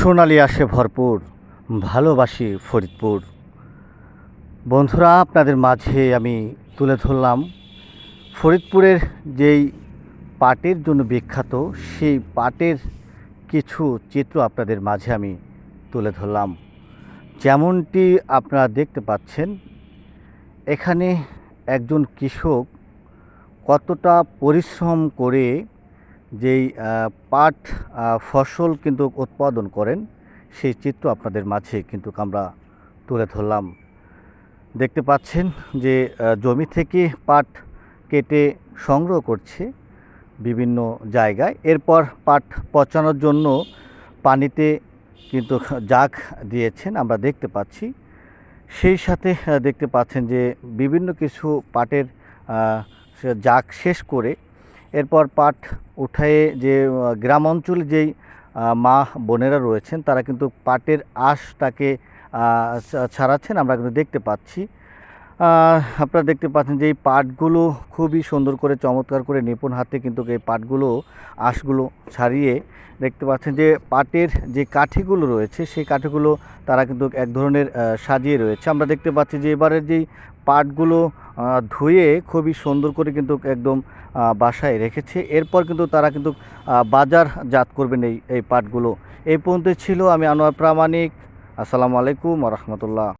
সোনালি আসে ভরপুর, ভালোবাসি ফরিদপুর। বন্ধুরা, আপনাদের মাঝে আমি তুলে ধরলাম ফরিদপুরের যেই পাটের জন্য বিখ্যাত, সেই পাটের কিছু চিত্র আপনাদের মাঝে আমি তুলে ধরলাম। যেমনটি আপনারা দেখতে পাচ্ছেন, এখানে একজন কৃষক কতটা পরিশ্রম করে যেই পাট ফসল কিন্তু উৎপাদন করেন, সেই চিত্র আপনাদের মাঝে কিন্তু আমরা তুলে ধরলাম। দেখতে পাচ্ছেন যে জমি থেকে পাট কেটে সংগ্রহ করছে বিভিন্ন জায়গায়। এরপর পাট পচানোর জন্য পানিতে কিন্তু জাগ দিয়েছেন, আমরা দেখতে পাচ্ছি। সেই সাথে দেখতে পাচ্ছেন যে, বিভিন্ন কিছু পাটের জাগ শেষ করে এরপর পাট উঠায়ে যে গ্রাম অঞ্চলে যেই মা বোনেরা রয়েছেন, তারা কিন্তু পাটের আঁশটাকে ছাড়াচ্ছেন, আমরা কিন্তু দেখতে পাচ্ছি। আপনারা দেখতে পাচ্ছেন যে এই পাটগুলো খুবই সুন্দর করে, চমৎকার করে নিপুণ হাতে কিন্তু এই পাটগুলো, আঁশগুলো ছাড়িয়ে দেখতে পাচ্ছেন যে পাটের যে কাঠিগুলো রয়েছে, সেই কাঠিগুলো তারা কিন্তু এক ধরনের সাজিয়ে রয়েছে। আমরা দেখতে পাচ্ছি যে এবারের যেই পাটগুলো ধুয়ে খুবই সুন্দর করে কিন্তু একদম বাসায় রেখেছে। এরপর কিন্তু তারা কিন্তু বাজারজাত করবেন এই এই পাটগুলো। এই পর্যন্ত ছিল আমি আনোয়ার প্রামাণিক। আসসালামু আলাইকুম রহমতুল্লাহ।